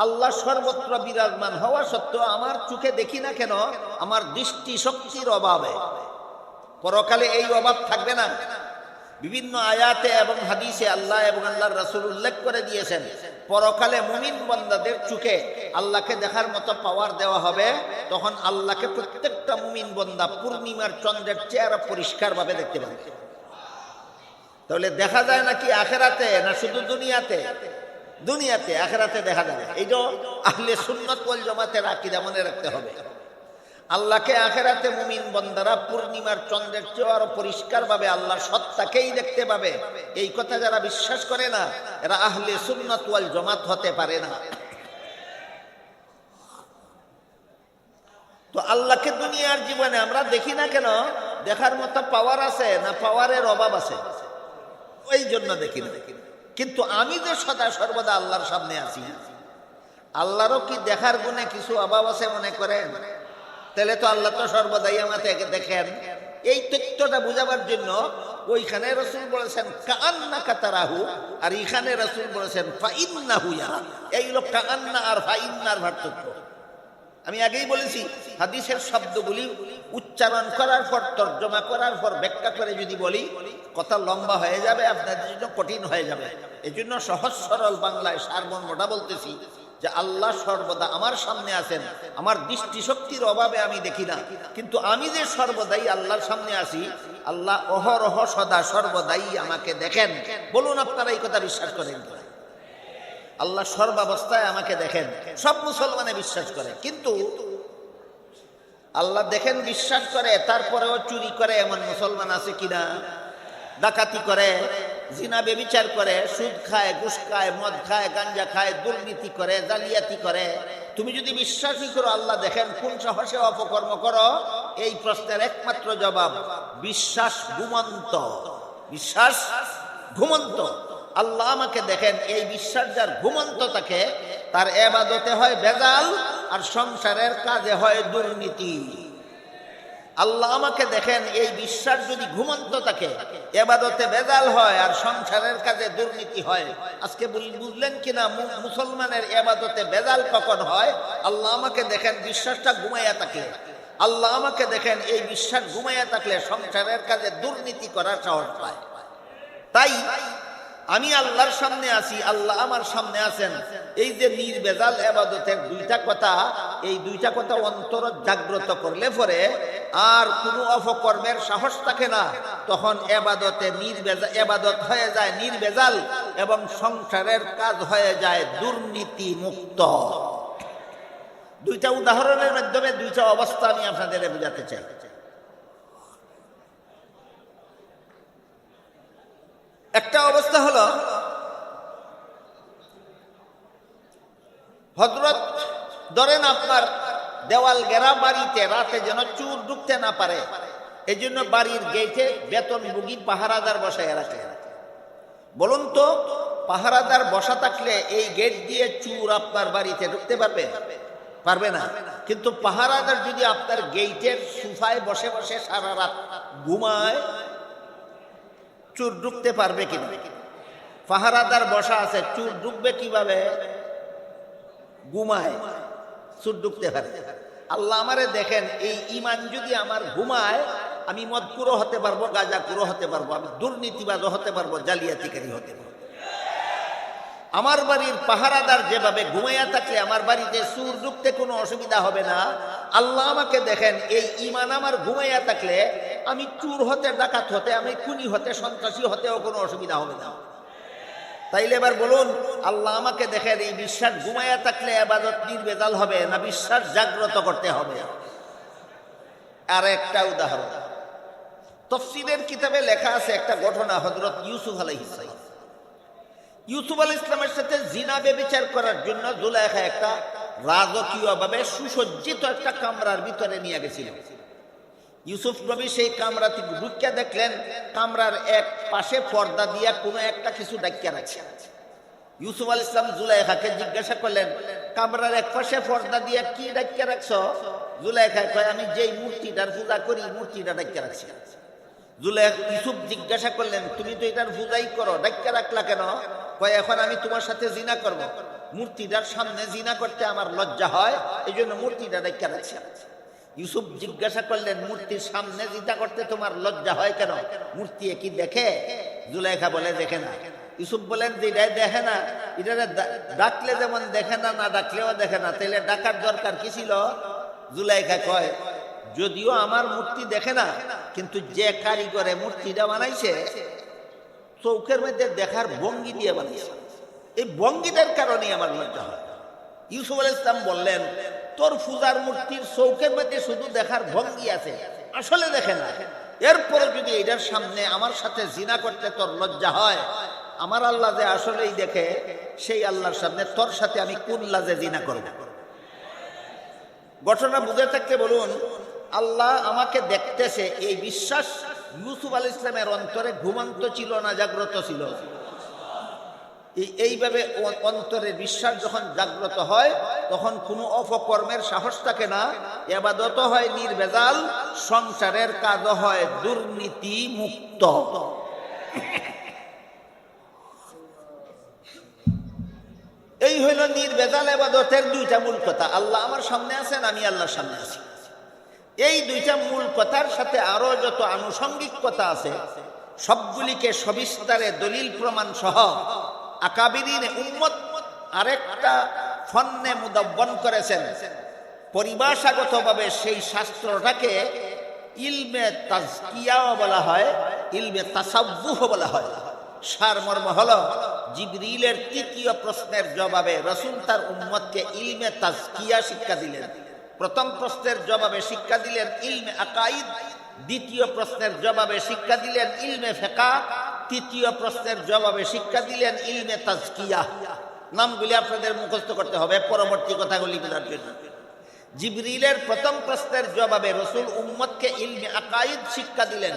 আল্লাহ সর্বত্র বিরাজমান হওয়া সত্ত্বেও আমার চোখে দেখি না কেন? আমার দৃষ্টি শক্তির অভাবে। পরকালে এই অভাব থাকবে না। বিভিন্ন আয়াতে এবং হাদিসে আল্লাহ এবং আল্লাহর রাসুল উল্লেখ করে দিয়েছেন, পরকালে মুমিন বন্দাদের চোখে আল্লাহকে দেখার মতো পাওয়ার দেওয়া হবে। তখন আল্লাহকে প্রত্যেকটা মুমিন বন্দা পূর্ণিমার চন্দ্রের চেহারা পরিষ্কারভাবে দেখতে পাবে। তাহলে দেখা যায় নাকি আখেরাতে না শুধু দুনিয়াতে? দুনিয়াতে, আখেরাতে দেখা যাবে। এইটা আহলে সুন্নত ওয়াল জামাতের আকীদা মনে রাখতে হবে। আল্লাহকে আখেরাতে মুমিন বন্দারা পূর্ণিমার চন্দ্রের চেয়ে আরও পরিষ্কারভাবে আল্লাহর সত্তাকেই দেখতে পাবে। এই কথা যারা বিশ্বাস করে না, এরা আহলে সুন্নাত ওয়াল জামাত হতে পারে না। তো আল্লাহকে দুনিয়ার জীবনে আমরা দেখি না কেন? দেখার মতো পাওয়ার আছে না পাওয়ারের অভাব আছে? ওই জন্য দেখি না দেখি না। কিন্তু আমি যে সদা সর্বদা আল্লাহর সামনে আছি, আল্লাহরও কি দেখার গুণে কিছু অভাব আছে মনে করেন? তাহলে তো আল্লাহ তো সর্বদাই আমাকে দেখেন। এই তথ্যটা বুঝাবার জন্য ওইখানে রসুল বলেছেন কান্না কাতারাহু আর এইখানে রসুল বলেছেন ফাইন্না হুয়া এই লোক কান্না আর ফাইন্নার পার্থক্য আমি আগেই বলেছি, হাদিসের শব্দগুলি উচ্চারণ করার পর, তর্জমা করার পর, ব্যাখ্যা করে যদি বলি, কথা লম্বা হয়ে যাবে আপনাদের জন্য কঠিন হয়ে যাবে। এই জন্য সহজ সরল বাংলায় সারমর্মটা বলতেছি যে, আল্লাহ সর্বদা আমার সামনে আছেন, আমার দৃষ্টিশক্তির অভাবে আমি দেখি না। কিন্তু আমি যে সর্বদাই আল্লাহর সামনে আসি আল্লাহ অহরহ সদা সর্বদাই আমাকে দেখেন। বলুন আপনারা এই কথা বিশ্বাস করেন? আল্লাহ সর্বাবস্থায় আমাকে দেখেন। সব মুসলমানে বিশ্বাস করে। কিন্তু আল্লাহ দেখেন, বিশ্বাস করে, তারপরেও চুরি করে, এমন মুসলমান আছে কিনা? ডাকাতি করে, জিনা বেবিচার করে, সুদ খায়, ঘুষ খায়, মদ খায়, গাঞ্জা খায়, দুর্নীতি করে, জালিয়াতি করে। তুমি যদি বিশ্বাসই করো, আল্লাহ দেখেন, কোন সাহসে অপকর্ম করো? এই প্রশ্নের একমাত্র জবাব, বিশ্বাস ঘুমন্ত। বিশ্বাস ঘুমন্ত। আল্লাহ আমাকে দেখেন, এই বিশ্বাস যার ঘুমন্ত থাকে, তার এবাদতে হয় বেজাল আর সংসারের কাজে হয় দুর্নীতি। আল্লাহ আমাকে দেখেন, এই বিশ্বাস যদি ঘুমন্ত থাকে, এবাদতে বেজাল হয় আর সংসারের কাজে দুর্নীতি হয়। আজকে বুঝ- বুঝলেন কিনা মুসলমানের এবাদতে বেজাল কখন হয়? আল্লাহ আমাকে দেখেন, বিশ্বাসটা ঘুমাইয়া থাকে। আল্লাহ আমাকে দেখেন, এই বিশ্বাস ঘুমাইয়া থাকলে সংসারের কাজে দুর্নীতি করার সাহস পায়। তাই আমি আল্লাহর সামনে আছি, আল্লাহ আমার সামনে আছেন। এই যে নির্বেজাল এবাদতের দুইটা কথা, এই দুইটা কথা অন্তর জাগ্রত করলে পরে আর কোনো অপকর্মের সাহস থাকে না। তখন এবাদতে নির্বেজা এবাদত হয়ে যায় নির্বেজাল এবং সংসারের কাজ হয়ে যায় দুর্নীতি মুক্ত দুইটা উদাহরণের মাধ্যমে দুইটা অবস্থা আমি আপনাদের বোঝাতে চাই। একটা অবস্থা হলো হজরত ধরেন আপনার দেওয়াল গেরা বাড়িতে রাতে যেন চুর ঢুকতে না পারে এই জন্য বাড়ির গেটে বেতনভোগী পাহারাদার বসায় রাখে। বলুন তো, পাহারাদার বসা থাকলে এই গেট দিয়ে চুর আপনার বাড়িতে ঢুকতে পারবে? পারবে না। কিন্তু পাহারাদার যদি আপনার গেটের সুফায় বসে বসে সারা রাত ঘুমায় চুর ঢুকতে পারবে কিনা? পাহারাদার বসা আছে, চুর ঢুকবে কীভাবে? ঘুমায়, চুর ঢুকতে পারে। আল্লাহ আমারে দেখেন, এই ইমান যদি আমার ঘুমায়, আমি মদকুরো হতে পারব গাঁজাকুরো হতে পারব, আমি দুর্নীতিবাদও হতে পারব, জালিয়াতিকারী হতে পারব। আমার বাড়ির পাহারাদার যেভাবে ঘুমাইয়া থাকলে, আমার বাড়িতে সুর ঢুকতে কোনো অসুবিধা হবে না। আল্লাহ আমাকে দেখেন, এই ইমান আমার ঘুমাইয়া থাকলে আমি চুর হতে, ডাকাত হতে, আমি খুনি হতে, সন্ত্রাসী হতেও কোনো অসুবিধা হবে না। তাইলে এবার বলুন, আল্লাহ আমাকে দেখেন, এই বিশ্বাস ঘুমাইয়া থাকলে আবাদত নির্বেদাল হবে না? বিশ্বাস জাগ্রত করতে হবে। আর একটা উদাহরণ। তফসিলের কিতাবে লেখা আছে একটা ঘটনা হজরত ইউসুফ আলাইহিস সালাম। ইউসুফ আল ইসলামের সাথে জিনা বেবিচার করার জন্য জুলাইখা একটা রাজকীয়ভাবে সুসজ্জিত একটা কামরার ভিতরে নিয়ে গেছিল ইউসুফ নবী সেই কামরা থেকে ঢুকিয়া দেখলেন, কামরার এক পাশে পর্দা দিয়া কোনো একটা কিছু ডাকিয়া রাখছে ইউসুফ আল ইসলাম জুলাইখাকে জিজ্ঞাসা করলেন, কামরার এক পাশে পর্দা দিয়া কি ডাকিয়া রাখছ? জুলাইখা কয়, আমি যেই মূর্তিটার পূজা করি মূর্তিটা ডাকিয়া রাখছি। জুলে ইউসুফ জিজ্ঞাসা করলেন, তুমি তো এটার বুঝাই করো ডাক্কা রাখলা কেন? কয়, এখন আমি তোমার সাথে জিনা করব। মূর্তিটার সামনে জিনা করতে আমার লজ্জা হয় এই জন্য মূর্তিটা ডাক্কা রাখছি। ইউসুফ জিজ্ঞাসা করলেন, মূর্তির সামনে জিনা করতে তোমার লজ্জা হয় কেন? মূর্তি কি দেখে? জুলাইখা বলে, দেখে না। ইউসুফ বলেন, যে এটা দেখে না এটা ডাকলে যেমন দেখে না না ডাকলেও দেখে না। তাহলে ডাকার দরকার কি ছিল? জুলাইখা কয়, যদিও আমার মূর্তি দেখে না, কিন্তু যে কারিগরে মূর্তিটা বানাইছে, চৌকের মধ্যে দেখার ভঙ্গি দিয়ে বানাইছে। এই ভঙ্গিটার কারণে আমার লজ্জা হয়। ইউসুফ আল ইসলাম বললেন তোর পূজার মূর্তির চৌকের মধ্যে শুধু দেখার ভঙ্গি আছে। আসলে দেখে না। এরপরে যদি এটার সামনে আমার সাথে জিনা করতে তোর লজ্জা হয়, আমার আল্লাহ যে আসলেই দেখে, সেই আল্লাহর সামনে তোর সাথে আমি কোন লাজে জিনা করব? ঘটনা বুঝে থাকতে বলুন, আল্লাহ আমাকে দেখতেছে, এই বিশ্বাস ইউসুফ আল ইসলামের অন্তরে ঘুমন্ত ছিল না, জাগ্রত ছিল? এই- এইভাবে অন্তরে বিশ্বাস যখন জাগ্রত হয় তখন কোনো অপকর্মের সাহস থাকে না। এবাদত হয় নির্বেজাল, সংসারের কাজ হয় দুর্নীতি মুক্ত এই হইল নির্বেজাল এবাদতের দুইটা মূল কথা। আল্লাহ আমার সামনে আছেন, আমি আল্লাহর সামনে আছি। এই দুইটা মূল কথার সাথে আরও যত আনুষঙ্গিক কথা আছে, সবগুলিকে সবিস্তারে দলিল প্রমাণ সহ আকাবিরিন উম্মত আরেকটা ফন্নে মুদাব্বন করেছেন। পরিভাষাগতভাবে সেই শাস্ত্রটাকে ইলমে তাজকিয়াও বলা হয়, ইলমে তাসাব্বুহ বলা হয়। সারমর্ম হল, জিবরিলের তৃতীয় প্রশ্নের জবাবে রসুল তার উম্মতকে ইলমে তাজকিয়া শিক্ষা দিলেন। প্রথম প্রশ্নের জবাবে শিক্ষা দিলেন ইলমে আকাইদ দ্বিতীয় প্রশ্নের জবাবে শিক্ষা দিলেন ইলমে ফেকা তৃতীয় প্রশ্নের জবাবে শিক্ষা দিলেন ইলমে তাজকিয়া। নামগুলি আপনাদের মুখস্থ করতে হবে পরবর্তী কথাগুলি বোঝার জন্য। জিবরিলের প্রথম প্রশ্নের জবাবে রসুল উম্মদকে ইলমে আকাইদ শিক্ষা দিলেন।